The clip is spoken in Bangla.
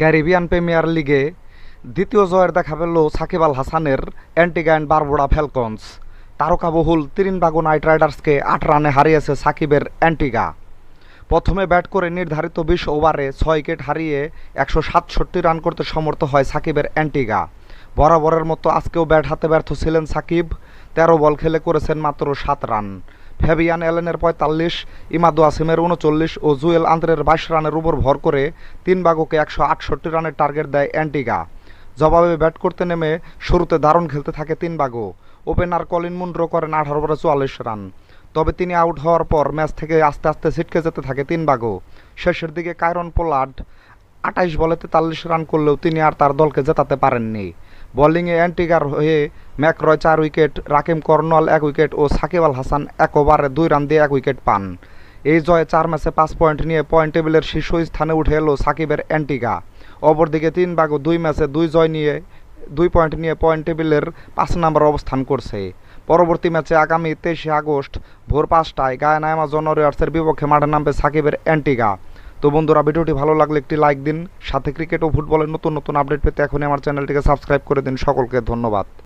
ক্যারিবিয়ান প্রিমিয়ার লিগে দ্বিতীয় জয়ের দেখা পেল সাকিব আল হাসানের, অ্যান্টিগা অ্যান্ড বারবোড়া ফ্যালকনস। তারকাবহুল তিরিনবাগো নাইট রাইডার্সকে আট রানে হারিয়েছে সাকিবের অ্যান্টিগা। প্রথমে ব্যাট করে নির্ধারিত বিশ ওভারে ছয় উইকেট হারিয়ে একশো সাতষট্টি রান করতে সমর্থ হয় সাকিবের অ্যান্টিগা। বরাবরের মতো আজকেও ব্যাট হাতে ব্যর্থ ছিলেন সাকিব, তেরো বল খেলে করেছেন মাত্র সাত রান। ফেবিয়ান এলেনের পঁয়তাল্লিশ, ইমাদু আসিমের উনচল্লিশ ও জুয়েল আন্দ্রের বাইশ রানের উপর ভর করে তিন বাগোকে একশো আটষট্টি রানের টার্গেট দেয় অ্যান্টিগা। জবাবে ব্যাট করতে নেমে শুরুতে দারুণ খেলতে থাকে তিন বাগো ওপেনার কলিন মুন্ড্রো করেন আঠারো বলে চুয়াল্লিশ রান। তবে তিনি আউট হওয়ার পর ম্যাচ থেকে আস্তে আস্তে ছিটকে যেতে থাকে তিন বাগো শেষের দিকে কায়রন পোলার্ড আটাইশ বলে তেতাল্লিশ রান করলেও তিনি আর তার দলকে জেতাতে পারেননি। বোলিংয়ে অ্যান্টিগার হয়ে ম্যাকরয় চার উইকেট, রাকিম কর্নওয়াল এক উইকেট ও সাকিব আল হাসান এক ওভারে দুই রান দিয়ে এক উইকেট পান। এই জয়ে চার ম্যাচে পাঁচ পয়েন্ট নিয়ে পয়েন্ট টেবিলের শীর্ষ স্থানে উঠে এলো সাকিবের অ্যান্টিগা। অপরদিকে তিন বাগো দুই ম্যাচে দুই জয় নিয়ে, দুই পয়েন্ট নিয়ে পয়েন্ট টেবিলের পাঁচ নম্বর অবস্থান করছে। পরবর্তী ম্যাচে আগামী তেইশে আগস্ট ভোর পাঁচটায় গায়ানা অ্যামাজন ওয়ারিয়ার্সের বিপক্ষে মাঠে নামবে সাকিবের অ্যান্টিগা। তো বন্ধুরা, ভিডিওটি ভালো লাগলে একটি লাইক দিন, সাথে ক্রিকেট ও ফুটবলের নতুন নতুন আপডেট পেতে এখনই আমার চ্যানেলটিকে সাবস্ক্রাইব করে দিন। সকলকে ধন্যবাদ।